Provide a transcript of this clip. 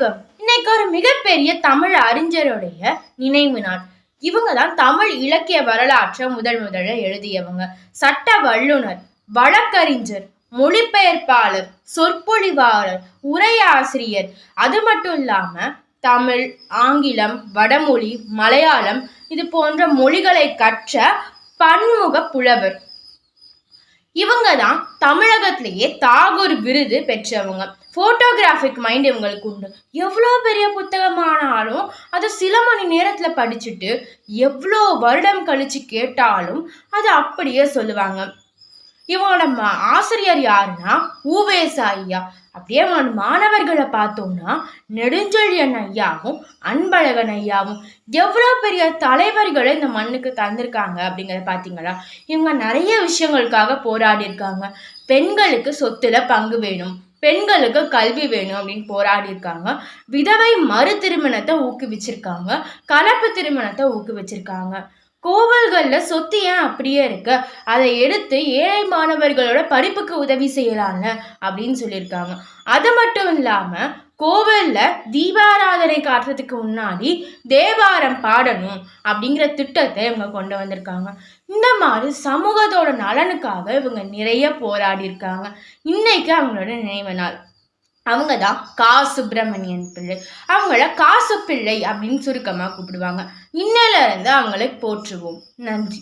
இன்னைக்கு ஒரு மிகப்பெரிய தமிழ் அறிஞருடைய நினைவு நாள். இவங்க தான் தமிழ் இலக்கிய வரலாற்றை முதல் முதல்ல எழுதியவங்க. சட்ட வல்லுனர் வழக்கறிஞர் மொழிபெயர்ப்பாளர் சொற்பொழிவாளர் உரையாசிரியர். அது மட்டும் இல்லாம தமிழ் ஆங்கிலம் வடமொழி மலையாளம் இது போன்ற மொழிகளை கற்ற பன்முக புலவர். இவங்க தான் தமிழகத்திலேயே தாகூர் விருது பெற்றவங்க. ஃபோட்டோகிராஃபிக் மைண்ட் இவங்களுக்கு உண்டு. எவ்வளோ பெரிய புத்தகமானாலும் அதை சில மணி நேரத்தில் படிச்சுட்டு எவ்வளோ வருடம் கழிச்சு கேட்டாலும் அதை அப்படியே சொல்லுவாங்க. இவங்களோட மா ஆசிரியர் யாருன்னா ஊவேசா ஐயா. அப்படியே மாணவர்களை பார்த்தோம்னா நெடுஞ்செழியன் ஐயாவும் அன்பழகன் ஐயாவும் எவ்வளோ பெரிய தலைவர்களை இந்த மண்ணுக்கு தந்திருக்காங்க அப்படிங்கிறத பார்த்தீங்களா? இவங்க நிறைய விஷயங்களுக்காக போராடி இருக்காங்க பெண்களுக்கு சொத்துல பங்கு வேணும் பெண்களுக்கு கல்வி வேணும் அப்படின்னு போராடி இருக்காங்க விதவை மறு திருமணத்தை ஊக்குவிச்சிருக்காங்க கலப்பு திருமணத்தை ஊக்குவிச்சிருக்காங்க. கோவில்களில் சொத்து ஏன் அப்படியே இருக்கு? அதை எடுத்து ஏழை மாணவர்களோட படிப்புக்கு உதவி செய்யலாம்ல அப்படின்னு சொல்லியிருக்காங்க. அது மட்டும் இல்லாமல் கோவிலில் தீபாராதனை காட்டுறதுக்கு முன்னாடி தேவாரம் பாடணும் அப்படிங்கிற திட்டத்தை இவங்க கொண்டு வந்திருக்காங்க. இந்த மாதிரி சமூகத்தோட நலனுக்காக இவங்க நிறைய போராடி இருக்காங்க இன்னைக்கு அவங்களோட நினைவு நாள். அவங்க தான் கா சுப்பிரமணியன் பிள்ளை. அவங்கள காசு பிள்ளை அப்படின்னு சுருக்கமாக கூப்பிடுவாங்க. இன்னிலிருந்து அவங்களை போற்றுவோம். நன்றி.